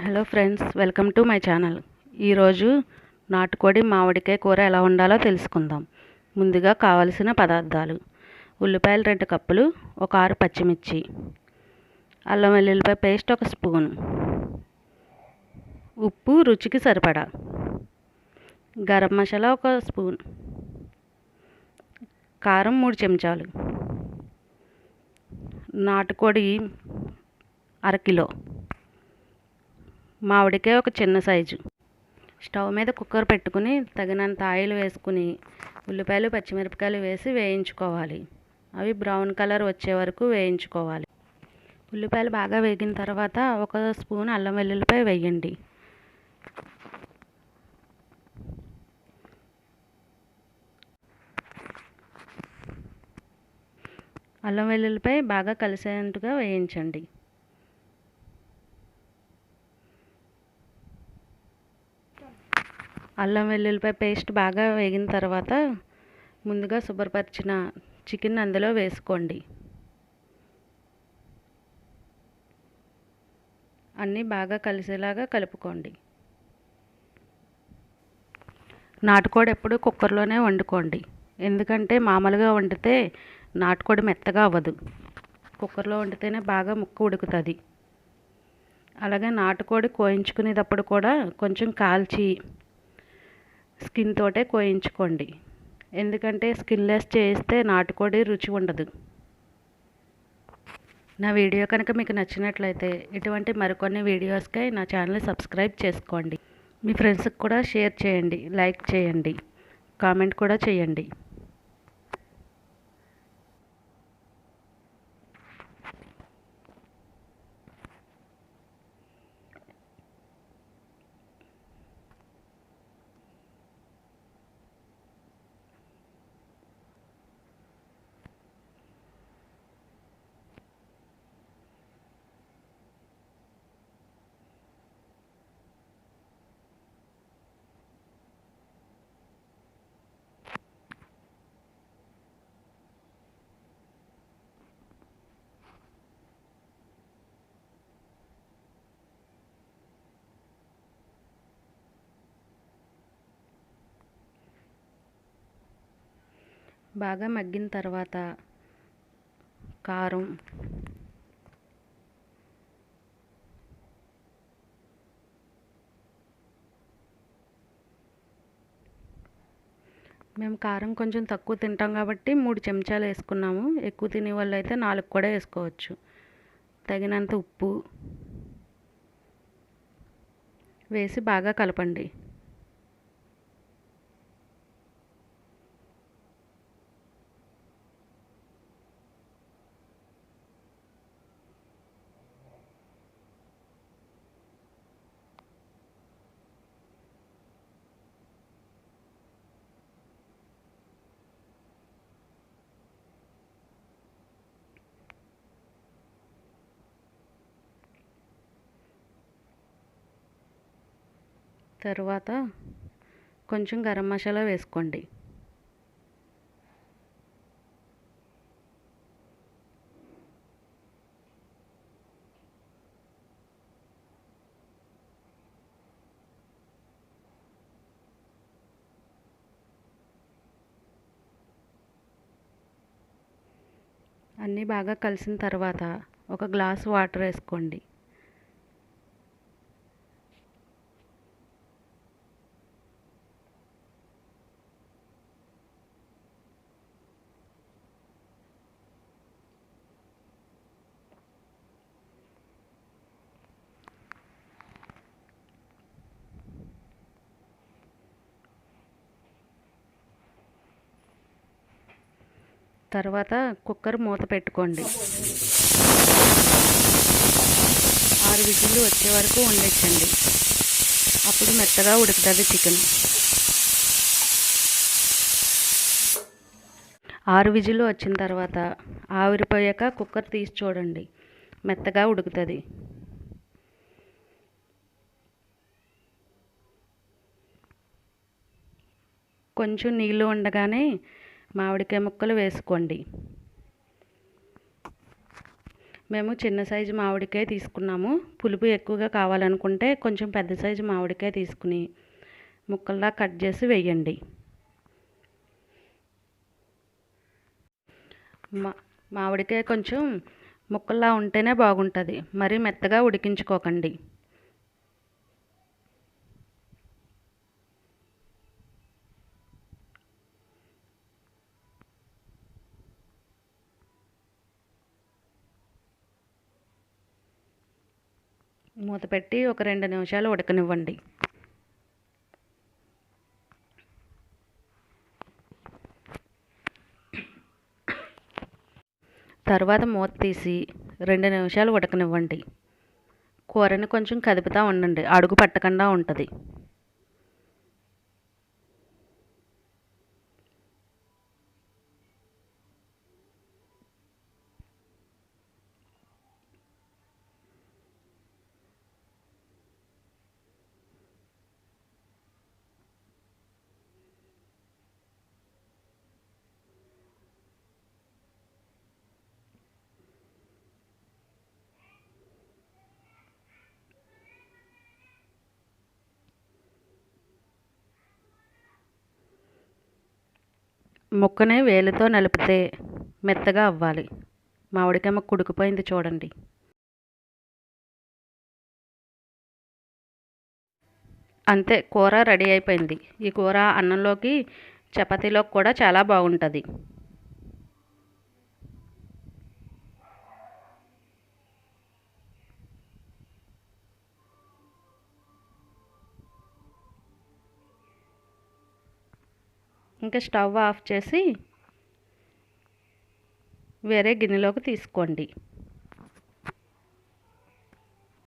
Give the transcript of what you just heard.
Hello friends welcome to my channel. ఈరోజు నాటుకోడి మామిడికాయ కూర ఎలా ఉండాలో తెలుసుకుందాం. ముందుగా కావలసిన పదార్థాలు. ఉల్లిపాయలు రెండు కప్పులు ఒక ఆరు పచ్చిమిర్చి అల్లం వెల్లుల్లిపాయ పేస్ట్ ఒక స్పూన్ ఉప్పు రుచికి సరిపడా గరం మసాలా ఒక స్పూన్ కారం మూడు చెంచాలు నాటుకోడి అరకిలో మామిడికాయ ఒక చిన్న సైజు. స్టవ్ మీద కుక్కర్ పెట్టుకుని తగినంత ఆయిల్ వేసుకుని ఉల్లిపాయలు పచ్చిమిరపకాయలు వేసి వేయించుకోవాలి. అవి బ్రౌన్ కలర్ వచ్చే వరకు వేయించుకోవాలి. ఉల్లిపాయలు బాగా వేగిన తర్వాత ఒక స్పూన్ అల్లం వెల్లుల్లిపాయ వేయండి. అల్లం వెల్లుల్లిపాయ బాగా కలిసేట్టుగా వేయించండి. అల్లం వెల్లుల్లిపాయ పేస్ట్ బాగా వేగిన తర్వాత ముందుగా శుభ్రపరిచిన చికెన్ అందులో వేసుకోండి. అన్నీ బాగా కలిసేలాగా కలుపుకోండి. నాటుకోడి ఎప్పుడు కుక్కర్లోనే వండుకోండి. ఎందుకంటే మామూలుగా వండితే నాటుకోడి మెత్తగా అవ్వదు. కుక్కర్లో వండితేనే బాగా ముక్క ఉడుకుతుంది. అలాగే నాటుకోడి కోయించుకునేటప్పుడు కూడా కొంచెం కాల్చి స్కిన్ తోటే కోయించుకోండి. ఎందుకంటే స్కిన్లెస్ చేస్తే నాటుకోడి రుచి ఉండదు. నా వీడియో కనుక మీకు నచ్చినట్లయితే ఇటువంటి మరికొన్ని వీడియోస్కై నా ఛానల్ సబ్స్క్రైబ్ చేసుకోండి. మీ ఫ్రెండ్స్కి కూడా షేర్ చేయండి లైక్ చేయండి కామెంట్ కూడా చేయండి. బాగా మగ్గిన తర్వాత కారం. మేము కారం కొంచెం తక్కువ తింటాం కాబట్టి మూడు చెంచాలు వేసుకున్నాము. ఎక్కువ తినే వాళ్ళు అయితే నాలుగు కూడా వేసుకోవచ్చు. తగినంత ఉప్పు వేసి బాగా కలపండి. తర్వాత కొంచెం గరం మసాలా వేసుకోండి. అన్నీ బాగా కలిసిన తర్వాత ఒక గ్లాస్ వాటర్ వేసుకోండి. తర్వాత కుక్కర్ మూత పెట్టుకోండి. ఆరు విజిల్లు వచ్చే వరకు ఉండొచ్చండి. అప్పుడు మెత్తగా ఉడుకుతుంది చికెన్. ఆరు విజిల్లు వచ్చిన తర్వాత ఆవిరిపోయాక కుక్కర్ తీసి చూడండి. మెత్తగా ఉడుకుతుంది. కొంచెం నీళ్ళు ఉండగానే మామిడికాయ ముక్కలు వేసుకోండి. మేము చిన్న సైజు మామిడికాయ తీసుకున్నాము. పులుపు ఎక్కువగా కావాలనుకుంటే కొంచెం పెద్ద సైజు మామిడికాయ తీసుకుని ముక్కల్లా కట్ చేసి వేయండి. మా మామిడికాయ కొంచెం ముక్కల్లా ఉంటేనే బాగుంటుంది. మరీ మెత్తగా ఉడికించుకోకండి. మూత పెట్టి ఒక రెండు నిమిషాలు ఉడకనివ్వండి. తర్వాత మూత తీసి రెండు నిమిషాలు ఉడకనివ్వండి. కూరని కొంచెం కదుపుతూ ఉండండి. అడుగు పట్టకుండా ఉంటుంది. ముక్కని వేలితో నలిపితే మెత్తగా అవ్వాలి. మామిడికాయ ముక్క ఉడికిపోయింది చూడండి. అంతే కూర రెడీ అయిపోయింది. ఈ కూర అన్నంలోకి చపాతీలోకి కూడా చాలా బాగుంటుంది. ఇంకా స్టవ్ ఆఫ్ చేసి వేరే గిన్నెలోకి తీసుకోండి.